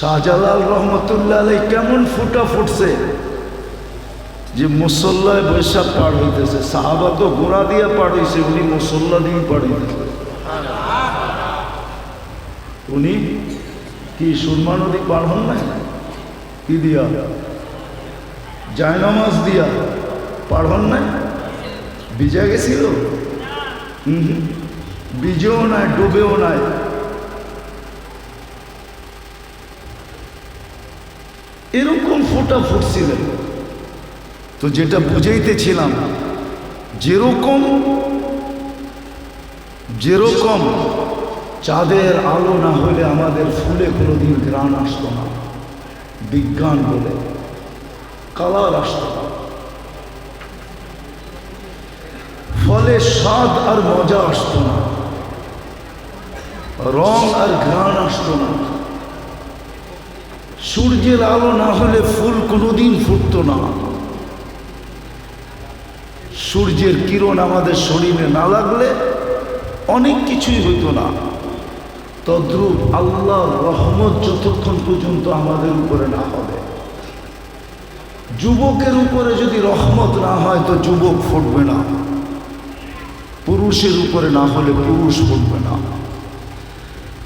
শাহজালাল রহমতুল্লাহ আলাই কেমন ফুটা ফুটছে যে মুসল্লায় বৈশাখ পার হইতেছে, সাহাবা তো গোড়া দিয়ে পার হইছে, উনি মুসল্লা দিয়ে পার হইতেছে। উনি কি সুরমা নদী পার হন নাই? কি দিয়া? জায়নামাজ দিয়া পার হন নাই? বিজয় গেছিল? হুম। বিজেও নাই, ডুবেও নাই এরকম ফোটা ফুটছিলেন তো যেটা বুঝাইতেছিলাম, যেরকম যেরকম চাঁদের আলো না হলে আমাদের ফুলে কোনোদিন গ্রাণ আসতো না। বিজ্ঞান বলে, কালার আসতো না। ফলে স্বাদ আর মজা আসতো না। রং আর ঘ্রাণ আসতো না। সূর্যের আলো না হলে ফুল কোনোদিন ফুটতো না। সূর্যের কিরণ আমাদের শরীরে না লাগলে অনেক কিছুই হইতো না। তদ্রুপ আল্লাহ রহমত যতক্ষণ পর্যন্ত আমাদের উপরে না হবে। যুবকের উপরে যদি রহমত না হয় তো যুবক ফুটবে না। পুরুষের উপরে না হলে পুরুষ ফুটবে না।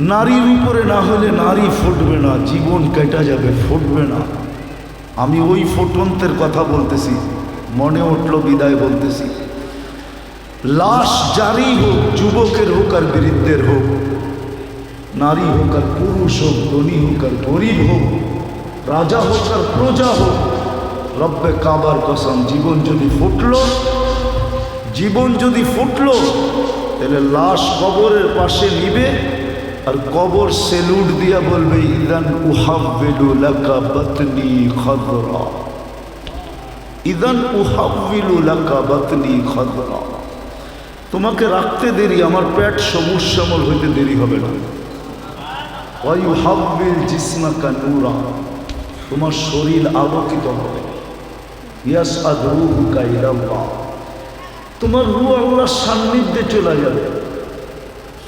নারীর উপরে না হলে নারী ফুটবে না, জীবন কেটা যাবে, ফুটবে না। আমি ওই ফুটন্তের কথা বলতেছি, মনে উঠল বিদায় বলতেছি। লাশ জারি হোক, যুবকের হোক আর বৃদ্ধের হোক, নারী হোক আর পুরুষ হোক, ধনী হোক আর গরিব হোক, রাজা হোক আর প্রজা হোক, রব্বে কাবার কসম, জীবন যদি ফুটলো, জীবন যদি ফুটলো, তাহলে লাশ কবরের পাশে নিবে আর কবর সেলুট দিয়া বলবে, ইদান উহাব্বিলু লাকা বাতনি খদরা। ইদান উহাব্বিলু লাকা বাতনি খদরা। তোমাকে রাখতে দেরি, আমার পেট সবুজ শ্যামল হইতে দেরি হবে না। ওয়াইহাব্বিল জিসমাকা নূরা। তোমার শরীর আলোকিত হবে। ইয়াস আদরুহুকা ইলাল্লাহ। তোমার রু আল্লাহর সান্নিধ্যে চলে যাবে।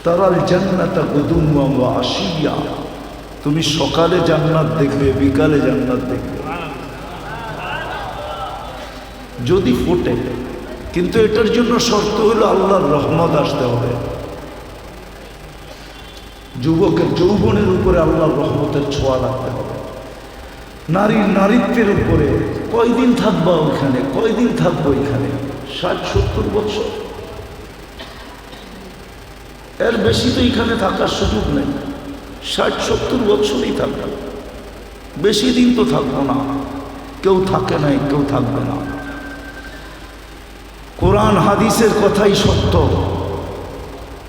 তারাল জান্নাতা গুদুম্মা ওয়া তুমি সকালে জান্নাত দেখবে, বিকালে জান্নাত দেখবে। যদি ফোটে, কিন্তু এটার জন্য শর্ত হলো আল্লাহর রহমত আসতে হবে। যুবকের, যৌবনের উপরে আল্লাহর রহমতের ছোঁয়া লাগতে হবে। নারীর নারীত্বের উপরে কয়দিন থাকবা ওইখানে, কয়দিন থাকব ওইখানে? ষাট, সত্তর বছর? এর বেশি তো এখানে থাকার সুযোগ নেই। ষাট, সত্তর বছরই থাকবে। বেশি দিন তো থাকব না। কেউ থাকে নাই, কেউ থাকবে না। কোরআন, হাদিসের কথাই সত্য।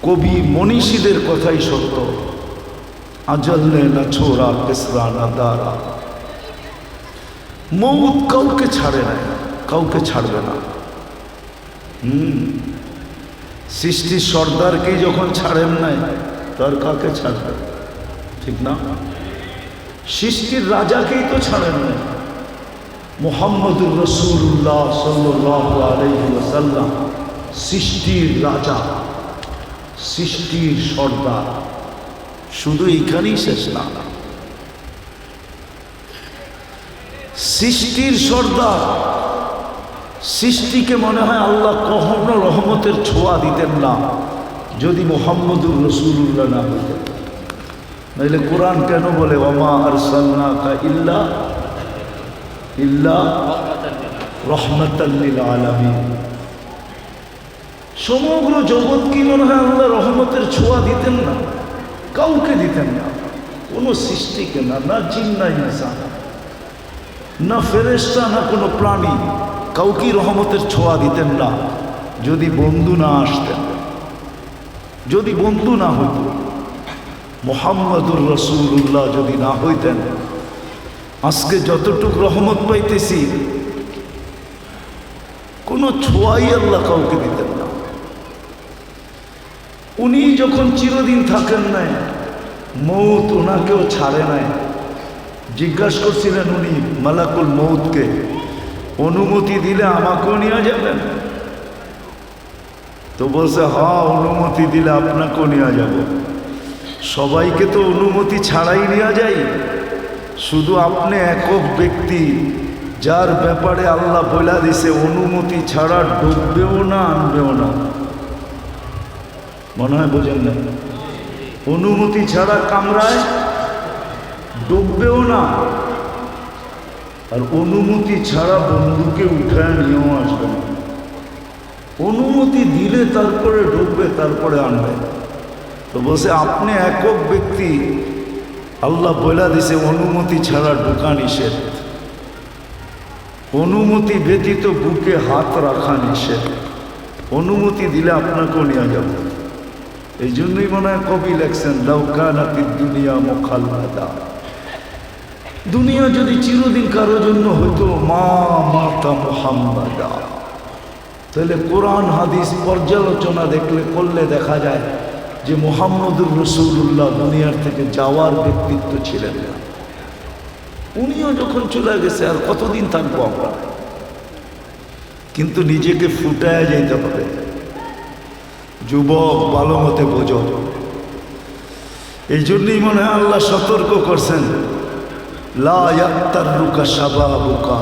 কবি, মনীষীদের কথাই সত্য। আজল্লে না ছোড়া, কেসরা না দাঁড়া মৌত কাউকে ছাড়ে না কাউকে ছাড়বে না। হুম। সৃষ্টির সর্দারকে যখন ছাড়েন নাই, তার কাকে ছাড়বে? ঠিক না? সৃষ্টির রাজাকেই তো ছাড়েন নাই। মোহাম্মদুর রসুল্লাহ সাল্লাহ আলহিসাল্লাম সৃষ্টির রাজা, সৃষ্টির সর্দার। শুধু এখানেই শেষ না। সৃষ্টির সর্দার সৃষ্টিকে মনে হয় আল্লাহ কখনো রহমতের ছোঁয়া দিতেন না, যদি মোহাম্মদুর রসুল্লাহ না হতেন। নাইলে কোরআন কেন বলে, ওমা আর কা ইল্লা ইল্লা রহমতাল্লিল সমগ্র জগৎ কি মনে হয় আল্লাহ রহমতের ছোঁয়া দিতেন না? কাউকে দিতেন না। কোনো সৃষ্টিকে না না জিন, না না ফেরেস্তা না কোনো প্রাণী। কাউকে রহমতের ছোঁয়া দিতেন না। যদি বন্ধু না আসতেন যদি বন্ধু না হইত, মোহাম্মদুর রসুল্লাহ যদি না হইতেন, আজকে যতটুক রহমত পাইতেছি, কোনো ছোঁয়াই আল্লাহ কাউকে দিতেন না। উনি যখন চিরদিন থাকেন নাই, মৌত ওনাকেও ছাড়ে নাই। জিজ্ঞাসা করছিলেন উনি, মালাকুল মৌতকে অনুমতি দিলে আমাকেও নিয়ে যাবেন। তো বলছে হ্যাঁ অনুমতি দিলে আপনাকেও নিয়ে যাব। সবাইকে তো অনুমতি ছাড়াই নেওয়া যায় শুধু আপনি একক ব্যক্তি, যার ব্যাপারে আল্লাহ বলে দিছে, অনুমতি ছাড়া ডুববেও না, আনবেও না। মনে হয় বোঝেন না? অনুমতি ছাড়া কামরায় ডুববেও না। আর অনুমতি ছাড়া বন্ধুকে উঠায় নিয়েও আসবে না। অনুমতি দিলে তারপরে ঢুকবে, তারপরে আনবে। তো বসে আপনি একক ব্যক্তি, আল্লাহ বলে দিছে, অনুমতি ছাড়া ঢোকা নিষেধ। অনুমতি ব্যতীত বুকে হাত রাখা নিষেধ। অনুমতি দিলে আপনাকেও নেওয়া যাবে। এই জন্যই মনে হয় কবি লেখছেন লৌকানাতি দুনিয়া মোখাল্লাদা। দুনিয়া যদি চিরদিন কারোর জন্য হতো মা, মাতা মোহাম্মদা। তাহলে কোরআন, হাদিস পর্যালোচনা দেখলে, করলে দেখা যায় যে মোহাম্মদুর রসুল্লাহ দুনিয়ার থেকে যাওয়ার ব্যক্তিত্ব ছিলেন না। উনিও যখন চলে গেছে, আর কতদিন থাকব আমরা? কিন্তু নিজেকে ফুটায় যেতে হবে। যুবক, ভালো মতে বোঝো। এই জন্যই মনে হয় আল্লাহ সতর্ক করছেন। লা ইয়াত্তার রুকা সাবা বুকা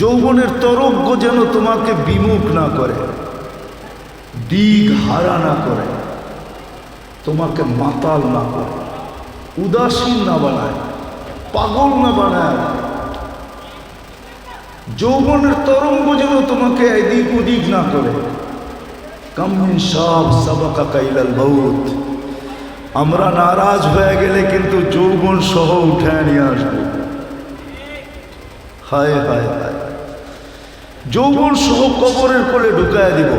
যৌবনের তরজ্ঞ যেন তোমাকে বিমুখ না করে দিক হারা না করে, তোমাকে মাতাল না করে, উদাসীন না বানায়, পাগল না বানায়। যৌবনের তরঙ্গ যেন তোমাকে এদিক ওদিক না করে। কামিন সব সাবাকা কাইলাল বহুত আমরা নারাজ হয়ে গেলে কিন্তু যৌবন সহ উঠে নিয়ে আসব। হায় হায় হায়। যৌবন সহ কবরের কোলে ঢুকায় দিব।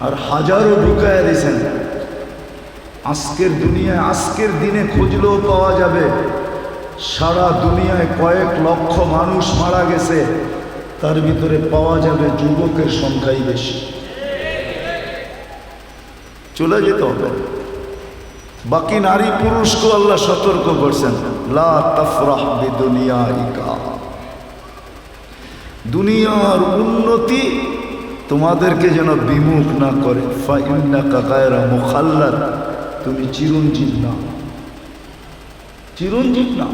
আর হাজারো ঢুকায় দিছেন। আজকের দুনিয়ায়, আজকের দিনে খুঁজলেও পাওয়া যাবে। সারা দুনিয়ায় কয়েক লক্ষ মানুষ মারা গেছে। তার ভিতরে পাওয়া যাবে যুবকের সংখ্যাই বেশি। চলে যেতে হবে। বাকি নারী পুরুষকে আল্লাহ সতর্ক করছেন, লা বিদুনিয়াইকা। দুনিয়ার উন্নতি তোমাদেরকে যেন বিমুখ না করে। ফাইন্না তুমি চিরঞ্জীব না। চিরঞ্জীব না।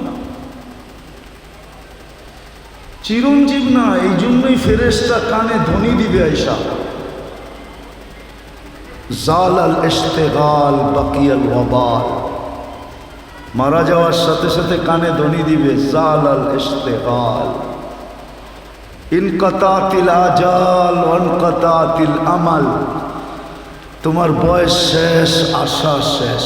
চিরঞ্জীব না এই জন্যই ফেরেস্তা কানে ধ্বনি দিবে আইসা। জাল আল ইস্তেগাল বাকিয়াল ওয়াবাল মারা যাওয়ার সাথে সাথে কানে ধ্বনি দিবে জাল আল ইস্তেগাল ইনকাতাতিল আজাল অনকাতাতিল আমাল। তোমার বয়স শেষ, আশা শেষ।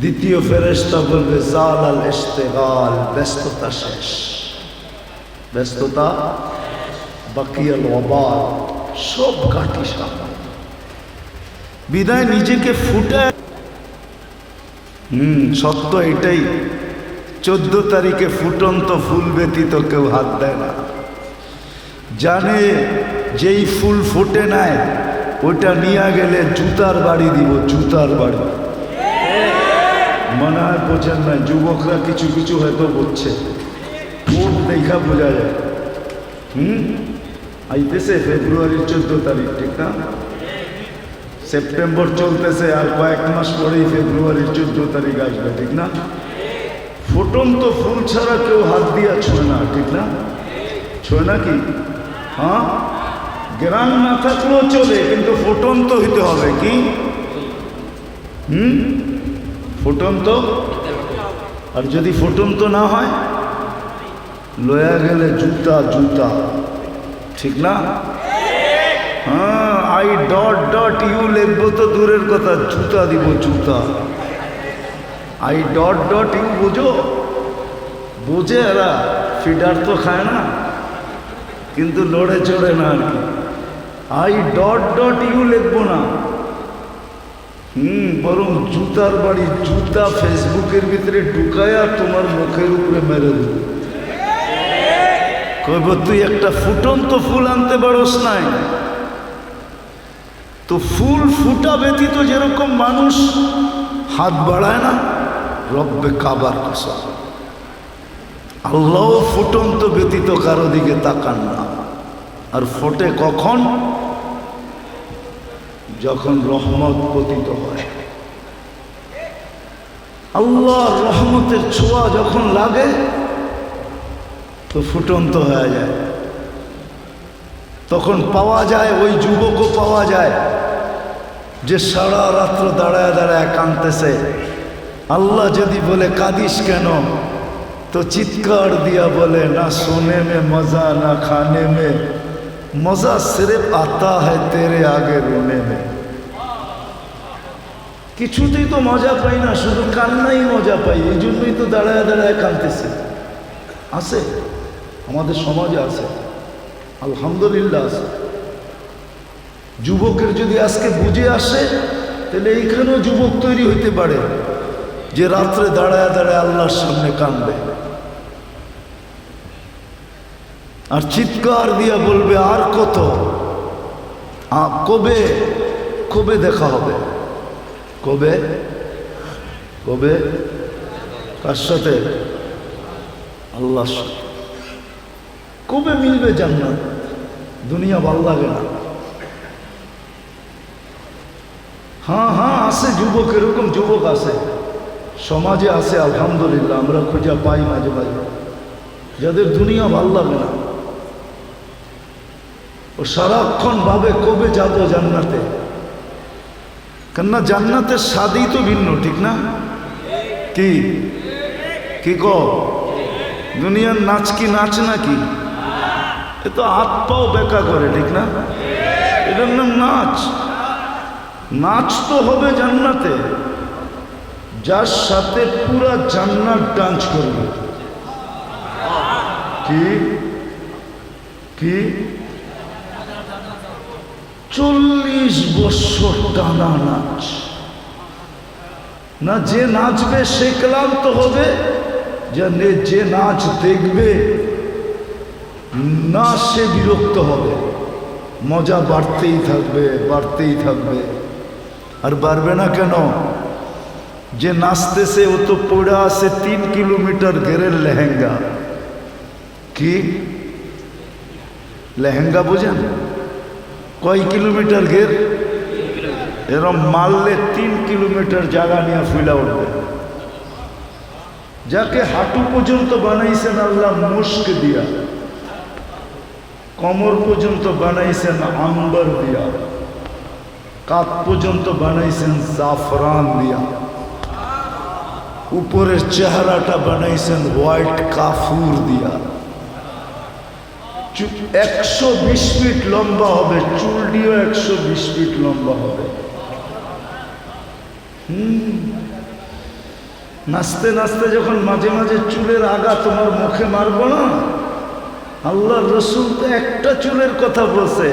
দ্বিতীয় ফেরেস্তা বলবে জাল আল ইস্তেগাল ব্যস্ততা শেষ। ব্যস্ততা? বাকিয়াল ওয়াবাল সব কাটি সামনে বিদায় নিজেকে ফুটায় হুম, সত্য এটাই। চোদ্দ তারিখে ফুটন্ত ফুল ব্যতীত কেউ হাত দেয় না। জানে যেই ফুল ফুটে নেয় ওটা নিয়ে গেলে জুতার বাড়ি দিব, জুতার বাড়ি। মনে হয় বোঝেন না যুবকরা কিছু কিছু হয়তো বুঝছে কোট দেখা বোঝা যায়। হুম? আইতেছে ফেব্রুয়ারির চোদ্দ তারিখ, ঠিক না? সেপ্টেম্বর চলতেছে আর কয়েক মাস পরেই ফেব্রুয়ারির চোদ্দ তারিখ আসবে, ঠিক না? ফুটন্ত ফুল ছাড়া কেউ হাত দিয়া ছোঁয় না, ঠিক না? ছোঁয় না কি? হ্যাঁ? গ্রাম না থাকলেও চলে, কিন্তু ফুটন্ত হইতে হবে, কি? হুম? ফুটন্ত আর যদি ফুটন্ত না হয়, লয়া গেলে জুতা জুতা। ঠিক না? হ্যাঁ আই ডট ডট ইউ লিখব তো দূরের কথা, জুতা দিব জুতা। আই ডট ডট ইউ বোঝো? বোঝে এরা, ফিডার তো খায় না, কিন্তু লড়ে চড়ে না আর কি। আই ডট ডট ইউ লিখব না। হুম, বরং জুতার বাড়ি জুতা ফেসবুকের ভিতরে ঢুকায়া তোমার মুখের উপরে মেরে দেবো। কইব, তুই একটা ফুটন্ত ফুল আনতে পারস নাই। তো ফুল ফুটা ব্যতীত যেরকম মানুষ হাত বাড়ায় না, রব্বে কাবার কসা আল্লাহ ফুটন্ত ব্যতীত কারও দিকে তাকান না। আর ফোটে কখন? যখন রহমত পতিত হয়। আল্লাহ রহমতের ছোঁয়া যখন লাগে তো ফুটন্ত হয়ে যায়। তখন পাওয়া যায়, ওই যুবকও পাওয়া যায়, যে সারা রাত্র দাঁড়ায় দাঁড়ায় কাঁদতেছে। আল্লাহ যদি বলে, কাঁদিস কেন? তো চিৎকার দিয়া বলে, না সোনে মে মজা, না খানে মে, মজা সির্ফ আতা হয় তেরে আগে রোনে মে। কিছুতেই তো মজা পাই না, শুধু কান্নাই মজা পাই, এই জন্যই তো দাঁড়ায় দাঁড়ায় কাঁদতেছে। আছে? আমাদের সমাজে আছে, আলহামদুলিল্লাহ আছে। যুবকের যদি আজকে বুঝে আসে, তাহলে এইখানেও যুবক তৈরি হইতে পারে, যে রাত্রে দাঁড়ায় দাঁড়ায় আল্লাহর সামনে কাঁদবে। আর চিৎকার দিয়া বলবে, আর কত? কবে? কবে দেখা হবে? কবে? কবে? কার সাথে? আল্লাহর সাথে কবে মিলবে জান্নাত? দুনিয়া ভালো লাগে না। হ্যাঁ হ্যাঁ আছে যুবক, এরকম যুবক আছে। সমাজে আছে, আলহামদুলিল্লাহ, আমরা খোঁজা পাই মাঝে মাঝে। যাদের দুনিয়া ভালো লাগে না। ও সারাক্ষণ ভাবে কবে যাব জান্নাতে? কেননা জান্নাতের স্বাদই তো ভিন্ন, ঠিক না? কি? কি ক দুনিয়ার নাচ কি নাচ নাকি? এ তো হাত পাও বেকা করে, ঠিক না? এটার নাম নাচ। নাচ তো হবে জান্নাতে। যার সাথে পুরা জান্নাত ডান্স করবে। কি? কি? চল্লিশ বছর টানা নাচ। না, যে নাচবে সে ক্লান্ত হবে যে নাচ দেখবে না, সে বিরক্ত হবে। মজা বাড়তেই থাকবে বাড়তেই থাকবে। আর বাড়বে না কেন? যে নাচতেছে, ও তো পড়ে আছে তিন কিলোমিটার ঘেরের লেহেঙ্গা। কি? লেহেঙ্গা বোঝেন? কয় কিলোমিটার ঘের? এরম মারলে তিন কিলোমিটার জায়গা নিয়ে ফুলা উঠবে। যাকে হাঁটু পর্যন্ত বানাইছেন আল্লাহ মুস্ক দিয়া। কমর পর্যন্ত বানাইছেন আম্বর দিয়া। কাত পর্যন্ত বানাইছেন জাফরান দিয়া। উপরের চেহারাটা বানাইছেন হোয়াইট কাফুর দিয়া। একশো বিশ ফিট লম্বা হবে, চুলটিও একশো বিশ ফিট লম্বা হবে। হুম। নাচতে নাচতে যখন মাঝে মাঝে চুলের আগা তোমার মুখে মারবো না? আল্লাহ রসুল তো একটা চুলের কথা বলছে,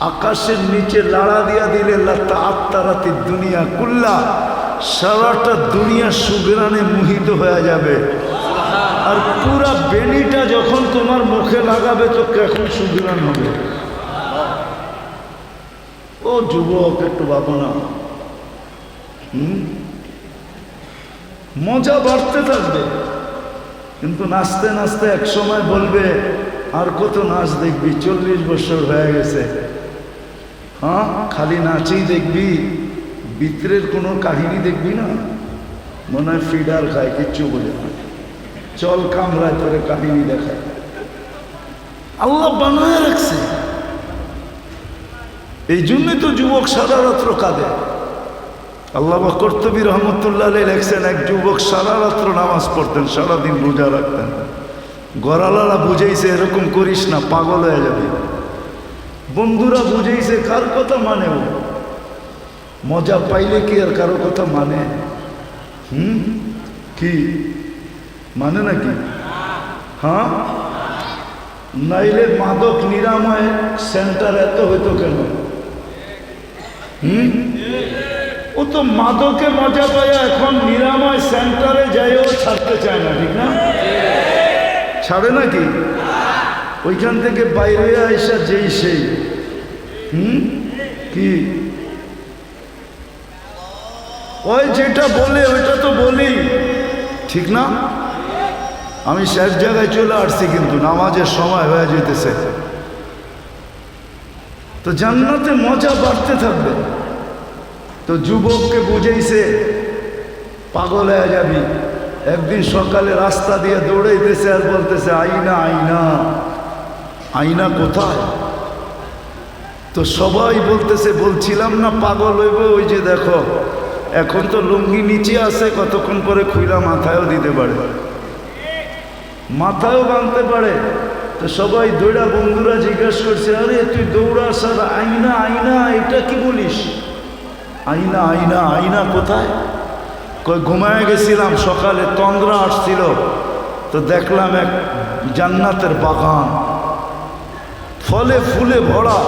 আকাশের নিচে লাড়া দিয়া দিলে লাত্তা আত্মারাতি দুনিয়া কুল্লা, সারাটা দুনিয়া সুগ্রানে মোহিত হয়ে যাবে। আর পুরা বেনিটা যখন তোমার মুখে লাগাবে তো কখন সুগ্রান হবে। ও যুবক, একটু ভাবো না। হুম? মজা বাড়তে থাকবে। কিন্তু নাচতে নাচতে এক সময় বলবে, আর কত নাচ দেখবি? চল্লিশ বছর হয়ে গেছে। হ্যাঁ খালি নাচেই দেখবি, বিত্রের কোনো কাহিনী দেখবি না? মনে হয় ফিডার খায়, কিচ্ছু বোঝে না। চল কামরায় তোরে কাহিনী দেখায় আল্লাহ বানায় রাখছে। এই জন্যই তো যুবক সারা রাত্র কাঁদে। আল্লাহ কর্তবী রহমতুল্লাহ লেখছেন, এক যুবক সারা রাত্র নামাজ পড়তেন, সারাদিন রোজা রাখতেন। গড়ালারা বুঝেইছে, এরকম করিস না, পাগল হয়ে যাবে। বন্ধুরা বুঝেইছে, কার কথা মানে ও? মজা পাইলে কি আর কারও কথা মানে? হুম? কি? মানে নাকি? হ্যাঁ? নাইলে মাদক নিরাময় সেন্টার এত হইতো কেন? হুম? ও তো মাদকে মজা পায়, এখন নিরাময় সেন্টারে যাই যাইও, ছাড়তে চায় না, ঠিক না? ছাড়ে নাকি? ওইখান থেকে বাইরে আইসা যেই সেই। হুম? কি? ওই যেটা বলে, ওইটা তো বলি। ঠিক না? আমি শেষ জায়গায় চলে আসছি কিন্তু, নামাজের সময় হয়ে যেতেছে। তো জান্নাতে মজা বাড়তে থাকবে। তো যুবককে বুঝেইছে পাগল হয়ে যাবি। একদিন সকালে রাস্তা দিয়ে দৌড়াইতেছে আর বলতেছে, আইনা আইনা আইনা কোথায়? তো সবাই বলতেছে, বলছিলাম না পাগল হইব, ওই যে দেখো, এখন তো লুঙ্গি নিচে আছে, কতক্ষণ পরে খুইলা মাথায়ও দিতে পারে। মাথায়ও বাঁধতে পারে। তো সবাই দৌড়া বন্ধুরা জিজ্ঞেস করছে, আরে, তুই দৌড়াস আর আইনা আইনা, এটা কি বলিস? আইনা আইনা আইনা কোথায়? কই, ঘুমায় গেছিলাম সকালে, তন্দ্রা আসছিল। তো দেখলাম এক জান্নাতের বাগান। ফলে ফুলে ভরা,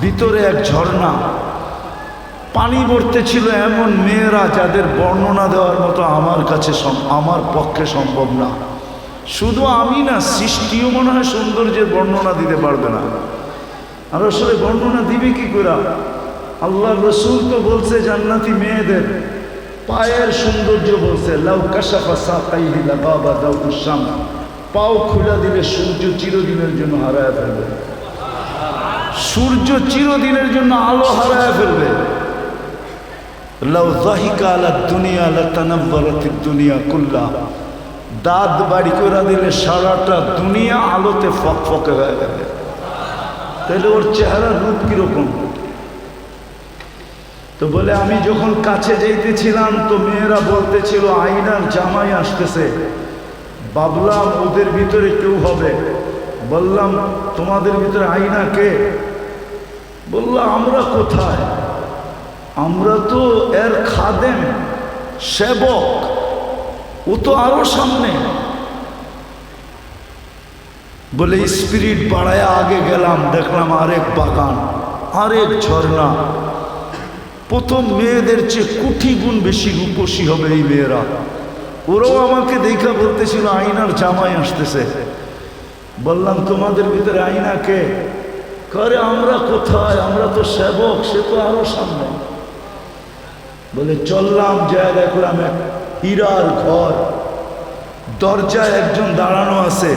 ভিতরে এক ঝর্ণা। পানি ছিল এমন মেয়েরা যাদের বর্ণনা দেওয়ার মতো আমার কাছে আমার পক্ষে সম্ভব না। শুধু আমি না, সৃষ্টিও মনে হয় সৌন্দর্যের বর্ণনা দিতে পারবে না। আর আসলে বর্ণনা দিবে কি করে? আল্লাহ রসুল তো বলছে জান্নাতি মেয়েদের, পায়ের সৌন্দর্য বলছে পাও খুলে দিলে সূর্য চিরদিনের জন্য হারায় ফেলবে। সূর্য চিরদিনের জন্য আলো হারায় ফেলবে। লাউ জাহিকা আলা দুনিয়া লা তানাব্বারাতিদ দুনিয়া কুল্লা, দাঁত বাড়ি করে দিলে সারাটা দুনিয়া আলোতে ফকফকে হয়ে যাবে। তাহলে ওর চেহারার রূপ কীরকম? তো বলে, আমি যখন কাছে যাইতেছিলাম তো মেয়েরা বলতেছিল আইনার জামাই আসতেছে। ভাবলাম ওদের ভিতরে কেউ হবে। বললাম, তোমাদের ভিতরে আইনা কে? বললাম আমরা কোথায়? আমরা তো এর খাদেম, সেবক। ও তো আরও সামনে। বলে, স্পিরিট বাড়ায় আগে গেলাম, দেখলাম আরেক বাগান, আরেক ঝর্ণা। প্রথম মেয়েদের চেয়ে কোটি গুণ বেশি রূপসী হবে এই মেয়েরা। ওরাও আমাকে দেখা বলতেছিল আইনার জামাই আসতেছে। বললাম, তোমাদের ভিতরে আইনা কে? করে আমরা কোথায়? আমরা তো সেবক, সে তো আরও সামনে। বলে, চললাম যায় দেখলাম এক হীরার ঘর। দরজায় একজন দাঁড়ানো আছে।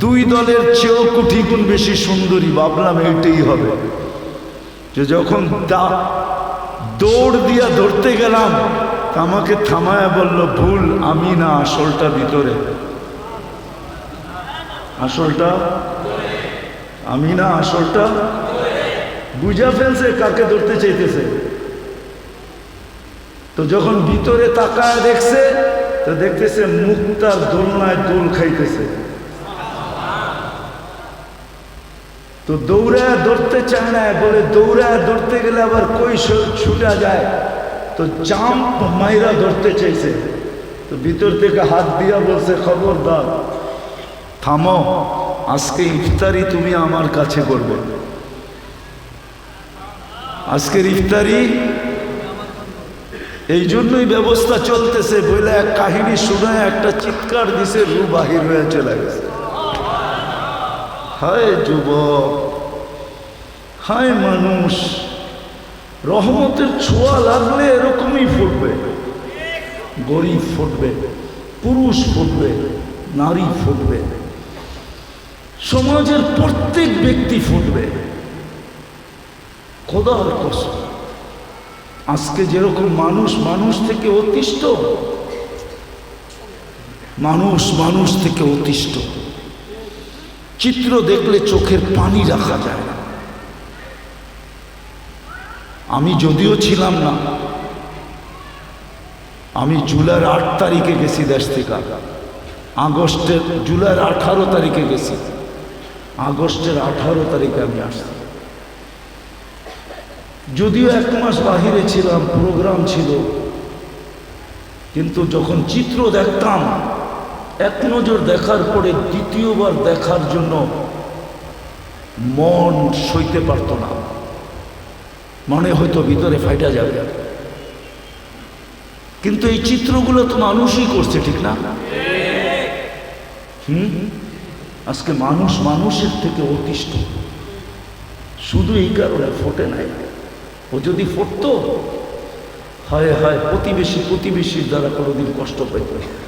দুই দলের চেয়েও কোটি গুণ বেশি সুন্দরী। ভাবলাম, এইটাই হবে। যে যখন দা দৌড় দিয়া ধরতে গেলাম। আমাকে থামায় বলল, ভুল, আমি না আসলটা ভিতরে। আসলটা? আমি না আসলটা? বুঝা ফেলছে, কাকে ধরতে চাইতেছে? তো যখন ভিতরে তাকায় দেখছে, তো দেখতেছে মুক্তার দোলনায় দোল খাইতেছে। তো দৌড়া ধরতে চায় না, বলে দৌড়ায় ধরতে গেলে আবার কই ছুটা যায়? তো জাম্প মাইরা ধরতে চাইছে। তো ভিতর থেকে হাত দিয়া বলছে, খবরদার, থামো, আজকে ইফতারি তুমি আমার কাছে করবে। আজকের ইফতারি, এই জন্যই ব্যবস্থা চলতেছে বলে এক কাহিনী শুনে একটা চিৎকার দিছে রু বাহির হয়ে চলে গেছে। হায় যুবক, হায় মানুষ, রহমতের ছোঁয়া লাগলে এরকমই ফুটবে। গরিব ফুটবে, পুরুষ ফুটবে, নারী ফুটবে, সমাজের প্রত্যেক ব্যক্তি ফুটবে। খোদার কসম, আজকে যেরকম মানুষ মানুষ থেকে অতিষ্ঠ, মানুষ মানুষ থেকে অতিষ্ঠ। চিত্র দেখলে চোখের পানি রাখা যায় না। আমি যদিও ছিলাম না, আমি জুলাইয়ের আট তারিখে গেছি দেশ থেকে। আগস্টের, জুলাইয়ের আঠারো তারিখে গেছি। আগস্টের আঠারো তারিখে আমি আসছি। যদিও এক মাস বাহিরে ছিলাম প্রোগ্রাম ছিল, কিন্তু যখন চিত্র দেখতাম এক নজর দেখার পরে দ্বিতীয়বার দেখার জন্য মন সইতে পারত না। মনে হয়তো ভিতরে ফাইটা যাবে। কিন্তু এই চিত্রগুলো তো মানুষই করছে, ঠিক না? হুম? আজকে মানুষ মানুষের থেকে অতিষ্ঠ। শুধু এই কারণে ফোটে নাই। ও যদি ফুটতো, হয় হয়, প্রতিবেশী প্রতিবেশীর দ্বারা কোনোদিন কষ্ট পেত না।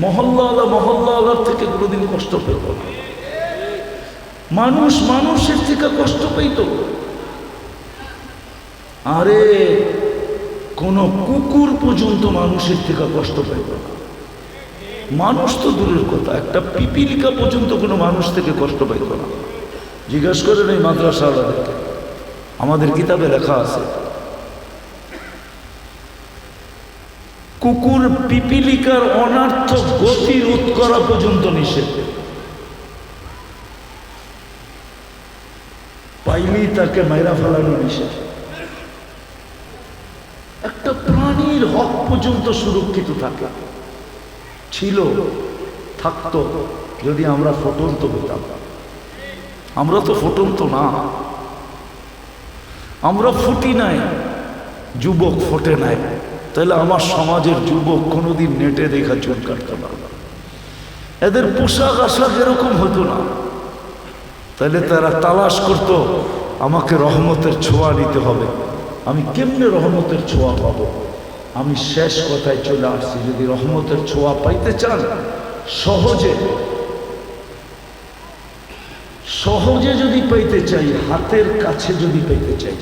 মহল্লা মহল্লাওয়ালার থেকে কোনোদিন কষ্ট পেত না। মানুষ মানুষের থেকে কষ্ট পেত আরে, কোনো কুকুর পর্যন্ত মানুষের থেকে কষ্ট পাইব না। মানুষ তো দূরের কথা, একটা পিপিলিকা পর্যন্ত কোনো মানুষ থেকে কষ্ট পাইত না। জিজ্ঞাসা করেন এই মাদ্রাসাওয়ালাদেরকে, আমাদের কিতাবে লেখা আছে কুকুর পিপিলিকার অনার্থ গতি রোধ করা পর্যন্ত নিষেধ। পাইলেই তাকে মাইরা ফেলানো নিষেধ। একটা প্রাণীর হক পর্যন্ত সুরক্ষিত থাকে। ছিল, থাকতো, যদি আমরা ফটন্ত হতাম। আমরা তো ফটন্ত না। আমরা ফুটি নাই, যুবক ফোটে নাই। তাহলে আমার সমাজের যুবক কোনোদিন নেটে দেখা চুল কাটতে পারবে। এদের পোশাক আশাক এরকম হতো না। তাহলে তারা তালাশ করত, আমাকে রহমতের ছোঁয়া নিতে হবে। আমি কেমনে রহমতের ছোঁয়া পাবো? আমি শেষ কথায় চলে আসছি। যদি রহমতের ছোঁয়া পাইতে চান, সহজে সহজে যদি পাইতে চাই, হাতের কাছে যদি পাইতে চাই,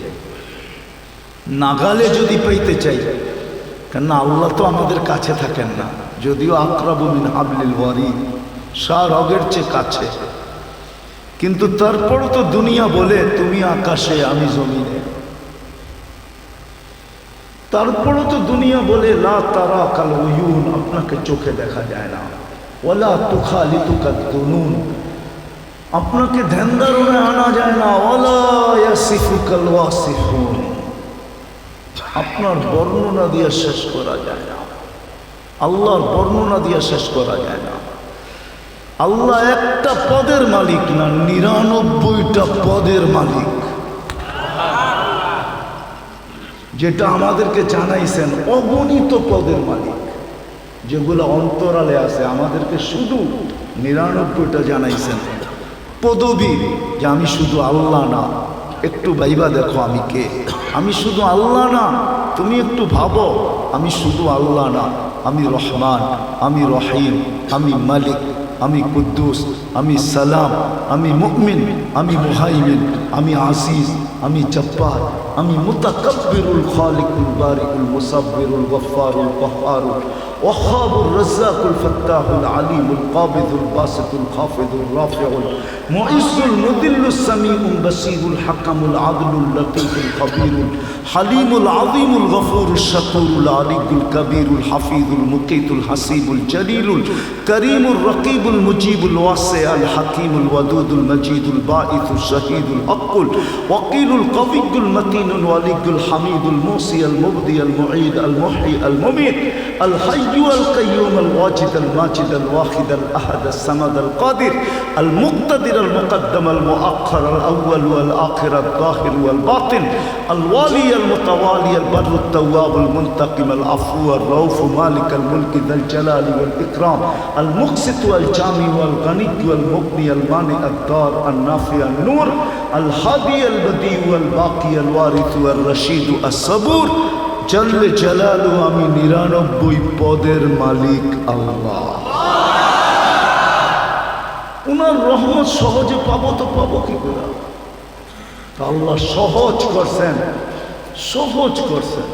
নাগালে যদি পাইতে চাই কেননা আল্লাহ তো আমাদের কাছে থাকেন না। যদিও আক্রাবুমিন হাবলিল ওয়ারি রগের চেয়ে কাছে। কিন্তু তারপরও তো দুনিয়া বলে, তুমি আকাশে, আমি জমিনে। তারপরও তো দুনিয়া বলে, লা তারা কাল উয়ুন, আপনাকে চোখে দেখা যায় না। ওলা তুখা লিতুকা দুনুন, আপনাকে ধ্যান ধারণে আনা যায় না। ওলা ইয়াসিফুকাল ওয়াসিফুন। আপনার বর্ণনা দিয়ে শেষ করা যায় না। আল্লাহর বর্ণনা দিয়ে শেষ করা যায় না। আল্লাহ একটা পদের মালিক না, নিরানব্বইটা পদের মালিক। যেটা আমাদেরকে জানাইছেন অগণিত পদের মালিক। যেগুলো অন্তরালে আছে, আমাদেরকে শুধু নিরানব্বইটা জানাইছেন। পদবী যে আমি শুধু আল্লাহ না একটু বাইবা দেখো আমি কে। আমি শুধু আল্লাহ না, তুমি একটু ভাবো, আমি শুধু আল্লাহ না, আমি রহমান, আমি রহিম, আমি মালিক, আমি কুদ্দুস, আমি সালাম, আমি মুকমিন আমি মুহাইমিন, আমি আসিস আমি জব্বার, আমি মুতাকাব্বিরুল খালিকুল বারিকুল মুসাব্বিরুল গফফারুল কহ্হারুল وخاب الرزاق الفتاح العليم القابض الباسط الخافض الرافع المعز المذل السميع البصير الحكم العدل اللطيف الخبير الحليم العظيم الغفور الشكور العلي الكبير الحفيظ المقيت الحسيب الجليل الكريم الرقيب المجيب الواسع الحكيم الودود المجيد الباعث الشهيد الحق الوكيل القوي المتين الولي الحميد الموصي المبدي المعيد المحيي المميت الحي القيوم الواجد الماجد الواحد الأحد الصمد القادر المقتدر المقدم المؤخر الأول والآخر الظاهر والباطن الوالي المتوالي البر التواب المنتقم العفو الرؤوف مالك الملك ذا الجلال والإكرام المقسط والجامع والغني والمغني المانع الدار النافع النور الهادي البديع والباقي الوارث والرشيد الصبور জল্লে জালালু আমি নিরানব্বই পদের মালিক আল্লাহ। উনার রহমত সহজে পাবো তো পাবো কি করে? আল্লাহ সহজ করছেন সহজ করছেন।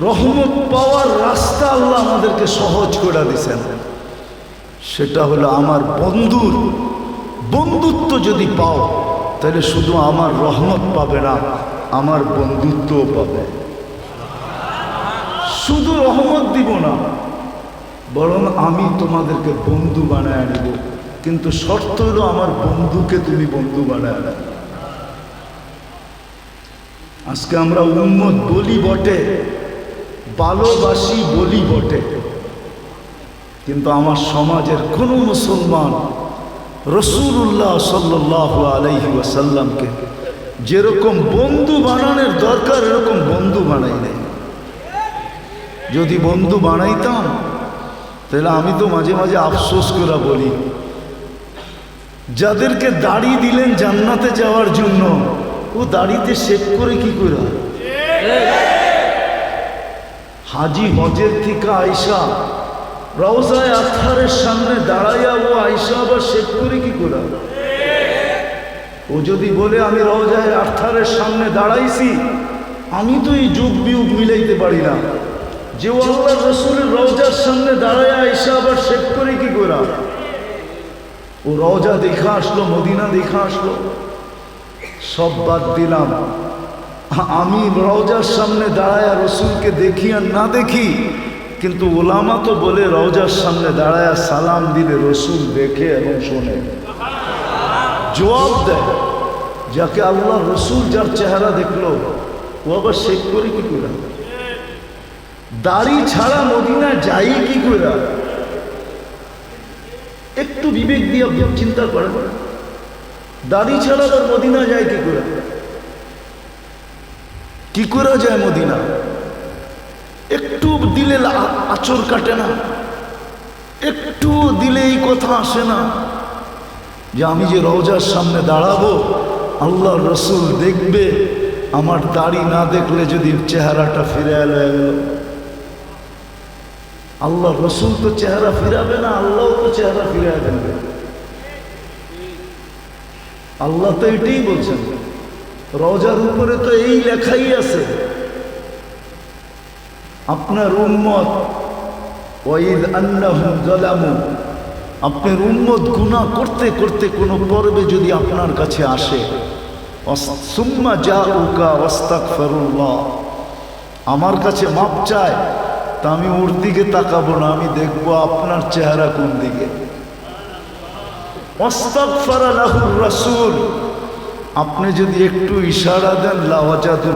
রহমত পাওয়ার রাস্তা আল্লাহ আমাদেরকে সহজ করে দিছেন। সেটা হলো আমার বন্ধুর, বন্ধুত্ব যদি পাও, তাহলে শুধু আমার রহমত পাবে না। আমার বন্ধুত্বও পাবে। শুধু রহমত দিব না, বরং আমি তোমাদেরকে বন্ধু বানায় নেব। কিন্তু শর্ত হলো আমার বন্ধুকে তুমি বন্ধু বানায় নেবে আজকে আমরা উন্মত বলি বটে, ভালোবাসি বলি বটে। কিন্তু আমার সমাজের কোনো মুসলমান রসুল্লাহ সাল্লাহ আলাইহি ওয়াসাল্লামকে যেরকম বন্ধু বানানোর দরকার, এরকম বন্ধু বানাই নাই। যদি বন্ধু বানাইতাম, তাহলে আমি তো মাঝে মাঝে আফসোস করে বলি, যাদেরকে দাড়ি দিলেন জান্নাতে যাওয়ার জন্য, ও দাড়িতে শেভ করে কি করে? হাজি হজের থেকে আয়সা রওজায় আথারের সামনে দাঁড়াইয়া ও আয়সা আবার শেভ করে কি করে? ও যদি বলে, আমি রওজায় আর্থারের সামনে দাঁড়াইছি, আমি তো এই যুগ বিয়োগ মিলাইতে পারি না। যে আল্লাহ রসুলের রওজার সামনে দাঁড়ায় এসে আবার শেখ করে কি করা ও রওজা দেখা আসলো, মদিনা দেখা আসলো। সব বাদ দিলাম। আমি রওজার সামনে দাঁড়ায় রসুলকে দেখি আর না দেখি, কিন্তু ওলামা তো বলে, রওজার সামনে দাঁড়ায় সালাম দিলে রসুল দেখে এবং শোনে। জবাব দেয়। যাকে আল্লাহ রসুল যার চেহারা দেখল, ও আবার শেখ করে কি করে দাড়ি ছাড়া মদিনা যাই কি করে একটু বিবেক দিয়ে চিন্তা করে দাড়ি ছাড়া আবার মদিনা যায় কি করে কি করে যায় মদিনা? একটু দিলে আচর কাটে না। একটু দিলে এই কথা আসে না। যে আমি যে রওজার সামনে দাঁড়াবো আল্লাহ রসুল দেখবে, আমার দাড়ি না দেখলে যদি চেহারাটা ফিরে এলো। আল্লাহ রসুল তো চেহারা ফিরাবে না, আল্লাহ তো চেহারা ফিরে দেবে আল্লাহ তো এটাই বলছেন, রওজার উপরে তো এই লেখাই আছে। আপনার উম্মত, ওয়াইদ আন্নাহুম জালামু আপনার উম্মত গুনাহ করতে করতে কোনো পর্বে যদি আপনার কাছে আসে সুম্মা যা উকা ওয়াস্তাগফিরুল্লাহ, আমার কাছে মাপ চায়, তা আমি ওর দিকে তাকাবো না, আমি দেখব আপনার চেহারা কোন দিকে। ওয়াস্তাগফারা লাহুর রাসূল, আপনি যদি একটু ইশারা দেন লাওয়াজাদু